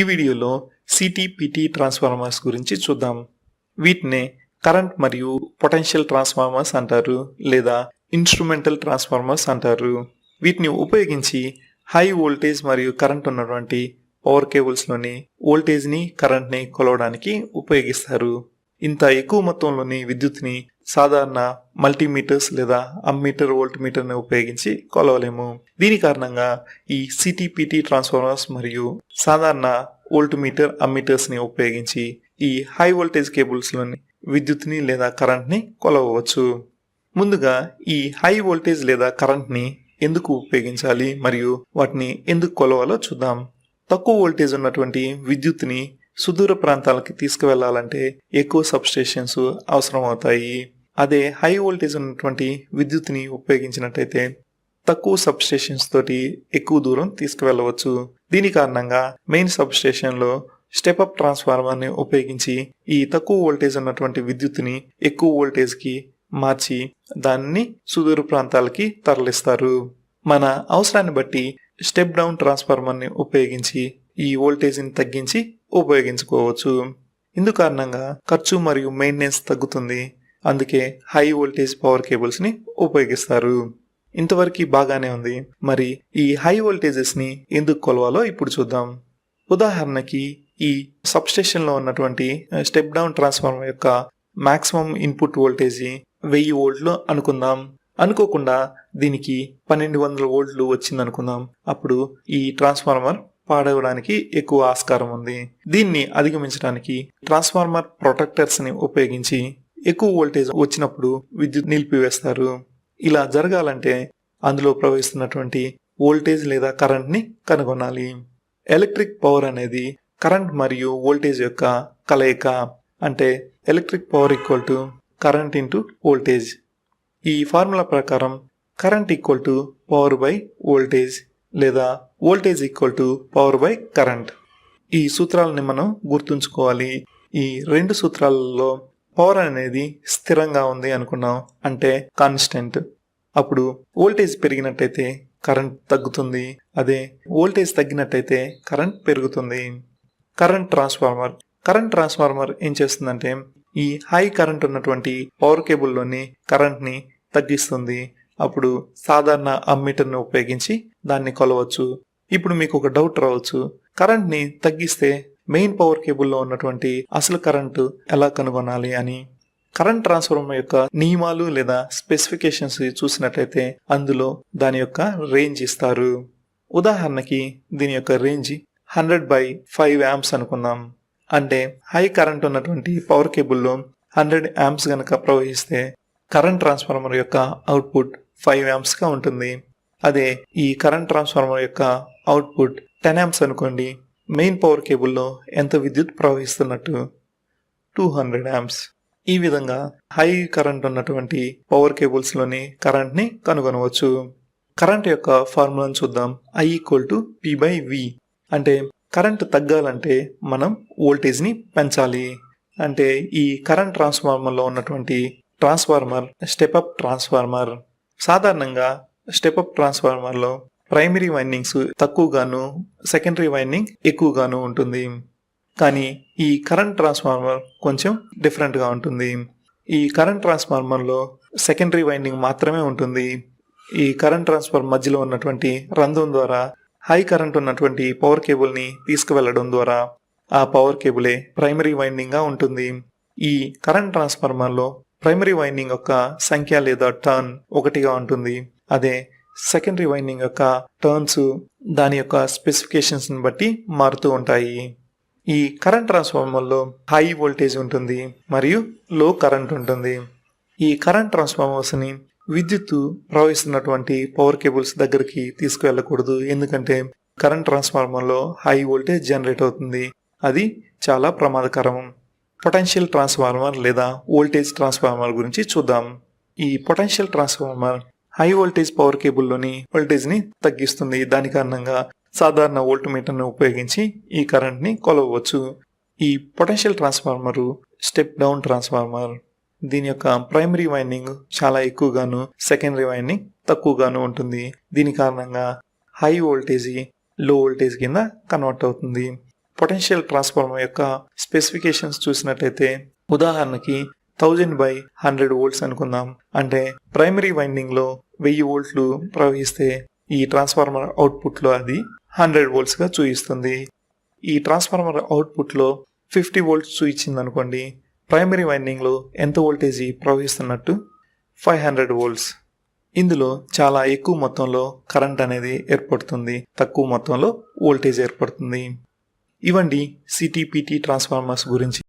ఈ వీడియోలో సిటీపీటీ ట్రాన్స్ఫార్మర్స్ గురించి చూద్దాం. వీటినే కరెంట్ మరియు పొటెన్షియల్ ట్రాన్స్ఫార్మర్స్ అంటారు లేదా ఇన్స్ట్రుమెంటల్ ట్రాన్స్ఫార్మర్స్ అంటారు. వీటిని ఉపయోగించి హై వోల్టేజ్ మరియు కరెంట్ ఉన్నటువంటి పవర్ కేబుల్స్లోని వోల్టేజ్ని కరెంట్ని కొలవడానికి ఉపయోగిస్తారు. ఇంత ఎక్కువ మొత్తంలోని విద్యుత్ని సాధారణ మల్టీమీటర్స్ లేదా అమ్మీటర్ వోల్ట్ మీటర్ని ఉపయోగించి కొలవలేము. దీని కారణంగా ఈ సిటీపీటీ ట్రాన్స్ఫార్మర్స్ మరియు సాధారణ వోల్ట్ మీటర్ అమ్మీటర్స్ని ఉపయోగించి ఈ హై వోల్టేజ్ కేబుల్స్లోని విద్యుత్ని లేదా కరెంట్ని కొలవవచ్చు. ముందుగా ఈ హై వోల్టేజ్ లేదా కరెంట్ని ఎందుకు ఉపయోగించాలి మరియు వాటిని ఎందుకు కొలవాలో చూద్దాం. తక్కువ వోల్టేజ్ ఉన్నటువంటి విద్యుత్ని సుదూర ప్రాంతాలకి తీసుకువెళ్ళాలంటే ఎక్కువ సబ్స్టేషన్స్ అవసరం అవుతాయి అదే హై వోల్టేజ్ ఉన్నటువంటి విద్యుత్ని ఉపయోగించినట్టయితే తక్కువ సబ్స్టేషన్స్ తోటి ఎక్కువ దూరం తీసుకువెళ్ళవచ్చు. దీని కారణంగా మెయిన్ సబ్స్టేషన్లో స్టెప్ అప్ ట్రాన్స్ఫార్మర్ని ఉపయోగించి ఈ తక్కువ వోల్టేజ్ ఉన్నటువంటి విద్యుత్ని ఎక్కువ వోల్టేజ్కి మార్చి దాన్ని సుదూర ప్రాంతాలకి తరలిస్తారు. మన అవసరాన్ని బట్టి స్టెప్ డౌన్ ట్రాన్స్ఫార్మర్ని ఉపయోగించి ఈ వోల్టేజ్ని తగ్గించి ఉపయోగించుకోవచ్చు. ఇందు కారణంగా ఖర్చు మరియు మెయింటెనెన్స్ తగ్గుతుంది. అందుకే హై వోల్టేజ్ పవర్ కేబుల్స్ని ఉపయోగిస్తారు. ఇంతవరకు బాగానే ఉంది. మరి ఈ హై వోల్టేజెస్ని ఎందుకు కొలవాలో ఇప్పుడు చూద్దాం. ఉదాహరణకి ఈ సబ్స్టేషన్లో ఉన్నటువంటి స్టెప్ డౌన్ ట్రాన్స్ఫార్మర్ యొక్క మాక్సిమం ఇన్పుట్ వోల్టేజీ వెయ్యి వోల్ట్లు అనుకుందాం. అనుకోకుండా దీనికి పన్నెండు వందల వోల్ట్లు వచ్చింది అనుకుందాం. అప్పుడు ఈ ట్రాన్స్ఫార్మర్ పాడవడానికి ఎక్కువ ఆస్కారం ఉంది. దీన్ని అధిగమించడానికి ట్రాన్స్ఫార్మర్ ప్రొటెక్టర్స్ని ఉపయోగించి ఎక్కువ వోల్టేజ్ వచ్చినప్పుడు విద్యుత్ నిలిపివేస్తారు. ఇలా జరగాలంటే అందులో ప్రవహిస్తున్నటువంటి వోల్టేజ్ లేదా కరెంట్ని కనుగొనాలి. ఎలక్ట్రిక్ పవర్ అనేది కరెంట్ మరియు వోల్టేజ్ యొక్క కలయిక అంటే electric power equal to current into voltage ఈ ఫార్ములా ప్రకారం current equal to power by voltage లేదా voltage equal to power by current ఈ సూత్రాలని మనం గుర్తుంచుకోవాలి. ఈ రెండు సూత్రాలలో పవర్ అనేది స్థిరంగా ఉంది అనుకున్నాం అంటే కాన్స్టెంట్ అప్పుడు వోల్టేజ్ పెరిగినట్టయితే కరెంట్ తగ్గుతుంది. అదే వోల్టేజ్ తగ్గినట్టయితే కరెంట్ పెరుగుతుంది. కరెంట్ ట్రాన్స్ఫార్మర్ కరెంట్ ట్రాన్స్ఫార్మర్ ఏం చేస్తుందంటే ఈ హై కరెంట్ ఉన్నటువంటి పవర్ కేబుల్లోని కరెంట్ని తగ్గిస్తుంది. అప్పుడు సాధారణ అమ్మీటర్ని ఉపయోగించి దాన్ని కొలవచ్చు. ఇప్పుడు మీకు ఒక డౌట్ రావచ్చు. కరెంట్ని తగ్గిస్తే మెయిన్ పవర్ కేబుల్లో ఉన్నటువంటి అసలు కరెంటు ఎలా కనుగొనాలి అని కరెంట్ ట్రాన్స్ఫార్మర్ యొక్క నియమాలు లేదా స్పెసిఫికేషన్స్ చూసినట్లయితే అందులో దాని యొక్క రేంజ్ ఇస్తారు. ఉదాహరణకి దీని యొక్క range hundred by five amps అనుకుందాం. అంటే హై కరెంట్ ఉన్నటువంటి పవర్ కేబుల్లో హండ్రెడ్ యాంప్స్ గనక ప్రవహిస్తే కరెంట్ ట్రాన్స్ఫార్మర్ యొక్క అవుట్పుట్ ఫైవ్ యాంప్స్గా ఉంటుంది. అదే ఈ కరెంట్ ట్రాన్స్ఫార్మర్ యొక్క అవుట్పుట్ టెన్ యామ్స్ అనుకోండి మెయిన్ పవర్ కేబుల్లో ఎంత విద్యుత్ ప్రవహిస్తున్నట్టు టూ హండ్రెడ్ యామ్స్ ఈ విధంగా హై కరెంట్ ఉన్నటువంటి పవర్ కేబుల్స్లోని కరెంట్ని కనుగొనవచ్చు. కరెంట్ యొక్క ఫార్ములాను చూద్దాం. I equal to P by V అంటే కరెంట్ తగ్గాలంటే మనం వోల్టేజ్ని పెంచాలి. అంటే ఈ కరెంట్ ట్రాన్స్ఫార్మర్లో ఉన్నటువంటి ట్రాన్స్ఫార్మర్ స్టెప్ అప్ ట్రాన్స్ఫార్మర్. సాధారణంగా స్టెప్ అప్ ట్రాన్స్ఫార్మర్లో ప్రైమరీ వైండింగ్స్ తక్కువగాను సెకండరీ వైండింగ్ ఎక్కువగాను ఉంటుంది. కానీ ఈ కరెంట్ ట్రాన్స్ఫార్మర్ కొంచెం డిఫరెంట్గా ఉంటుంది. ఈ కరెంట్ ట్రాన్స్ఫార్మర్లో సెకండరీ వైండింగ్ మాత్రమే ఉంటుంది. ఈ కరెంట్ ట్రాన్స్ఫార్మర్ మధ్యలో ఉన్నటువంటి రంధ్రం ద్వారా హై కరెంట్ ఉన్నటువంటి పవర్ కేబుల్ని తీసుకువెళ్ళడం ద్వారా ఆ పవర్ కేబులే ప్రైమరీ వైండింగ్గా ఉంటుంది. ఈ కరెంట్ ట్రాన్స్ఫార్మర్లో ప్రైమరీ వైండింగ్ యొక్క సంఖ్య లేదా టర్న్ ఒకటిగా ఉంటుంది. అదే సెకండరీ వైండింగ్ యొక్క టర్న్స్ దాని యొక్క స్పెసిఫికేషన్స్ని బట్టి మారుతూ ఉంటాయి. ఈ కరెంట్ ట్రాన్స్ఫార్మర్లో హై వోల్టేజ్ ఉంటుంది మరియు లో కరెంట్ ఉంటుంది. ఈ కరెంట్ ట్రాన్స్ఫార్మర్స్ని విద్యుత్తు ప్రవహిస్తున్నటువంటి పవర్ కేబుల్స్ దగ్గరికి తీసుకువెళ్ళకూడదు. ఎందుకంటే కరెంట్ ట్రాన్స్ఫార్మర్లో హై వోల్టేజ్ జనరేట్ అవుతుంది. అది చాలా ప్రమాదకరం. పొటెన్షియల్ ట్రాన్స్ఫార్మర్ లేదా వోల్టేజ్ ట్రాన్స్ఫార్మర్ గురించి చూద్దాం. ఈ potential transformer high voltage power కేబుల్లోని వోల్టేజ్ని తగ్గిస్తుంది. దాని కారణంగా సాధారణ వోల్ట్ మీటర్ను ఉపయోగించి ఈ కరెంట్ని కొలవవచ్చు. ఈ potential transformer step down transformer. దీని యొక్క ప్రైమరీ వైండింగ్ చాలా ఎక్కువగాను సెకండరీ వైండింగ్ తక్కువగాను ఉంటుంది. దీని కారణంగా హై వోల్టేజ్లో వోల్టేజ్ కింద కన్వర్ట్ అవుతుంది. పొటెన్షియల్ ట్రాన్స్ఫార్మర్ యొక్క స్పెసిఫికేషన్స్ చూసినట్టయితే ఉదాహరణకి థౌజండ్ బై హండ్రెడ్ వోల్ట్స్ అనుకుందాం. అంటే ప్రైమరీ వైండింగ్లో వెయ్యి వోల్ట్లు ప్రవహిస్తే ఈ ట్రాన్స్ఫార్మర్ అవుట్పుట్లో అది హండ్రెడ్ వోల్ట్స్గా చూపిస్తుంది ఈ ట్రాన్స్ఫార్మర్ అవుట్పుట్లో ఫిఫ్టీ వోల్ట్స్ చూపించింది అనుకోండి ప్రైమరీ వైండింగ్లో ఎంత వోల్టేజీ ప్రవహిస్తున్నట్టు? Five hundred volts. ఇందులో చాలా ఎక్కువ మొత్తంలో కరెంట్ అనేది ఏర్పడుతుంది. తక్కువ మొత్తంలో వోల్టేజ్ ఏర్పడుతుంది. ఇవండి సిటీపీటీ ట్రాన్స్ఫార్మర్స్ గురించి.